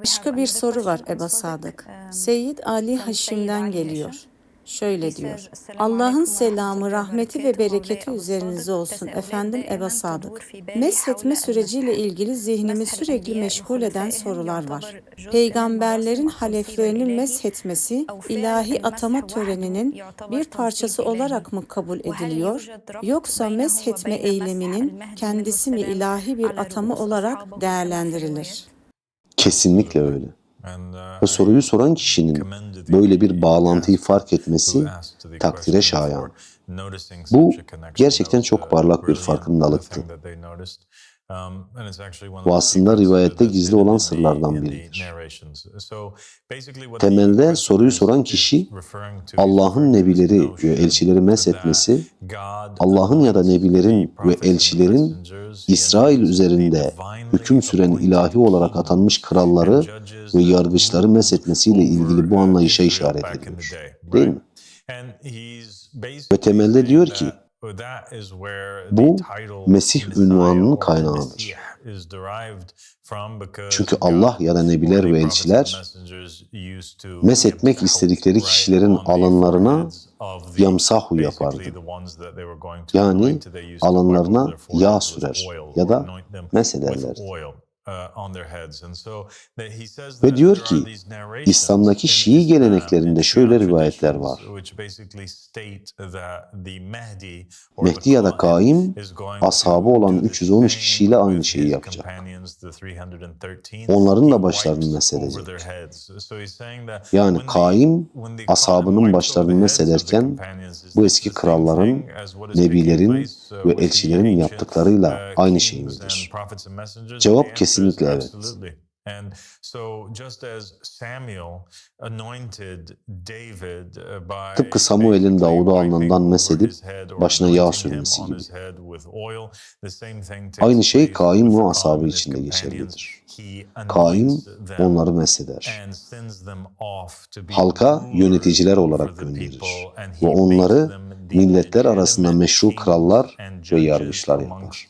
Başka bir soru var Eba Sadık. Seyyid Ali Haşim'den geliyor. Şöyle diyor. Allah'ın selamı, rahmeti ve bereketi üzerinize olsun efendim Eba Sadık. Meshetme süreciyle ilgili zihnimi sürekli meşgul eden sorular var. Peygamberlerin haleflerinin meshetmesi ilahi atama töreninin bir parçası olarak mı kabul ediliyor? Yoksa meshetme eyleminin kendisi mi ilahi bir atama olarak değerlendirilir? Kesinlikle öyle. uh, Ve soruyu soran kişinin böyle bir bağlantıyı fark etmesi takdire şayan. Bu gerçekten çok parlak bir farkındalıktı. Bu aslında rivayette gizli olan sırlardan biridir. Temelde soruyu soran kişi Allah'ın nebileri ve elçileri meshetmesi, Allah'ın ya da nebilerin ve elçilerin İsrail üzerinde hüküm süren ilahi olarak atanmış kralları ve yargıçları meshetmesiyle ilgili bu anlayışa işaret ediyor. Değil mi? Ve temelde diyor ki, bu Mesih ünvanının kaynağıdır. Çünkü Allah ya da nebiler ve elçiler meshetmek istedikleri kişilerin alınlarına yamsahu yapardı. Yani alanlarına yağ sürer ya da mesederlerdi. Ve diyor ki, İslam'daki Şii geleneklerinde şöyle rivayetler var. Mehdi ya da Kaim ashabı olan 313 kişiyle aynı şeyi yapacak. Onların da başlarını mesedecek. Yani Kaim ashabının başlarını mesederken bu eski kralların, nebilerin ve elçilerin yaptıktıklarıyla aynı şey midir? Cevap kesinlikle evet. Tıpkı Samuel'in Davud'a alnından mesedip başına yağ sürmesi gibi. Aynı şey Kaim ve ashabı için de geçerlidir. Kaim onları mesheder. Halka yöneticiler olarak gönderir ve onları milletler arasında meşru krallar ve yargıçlar yapar.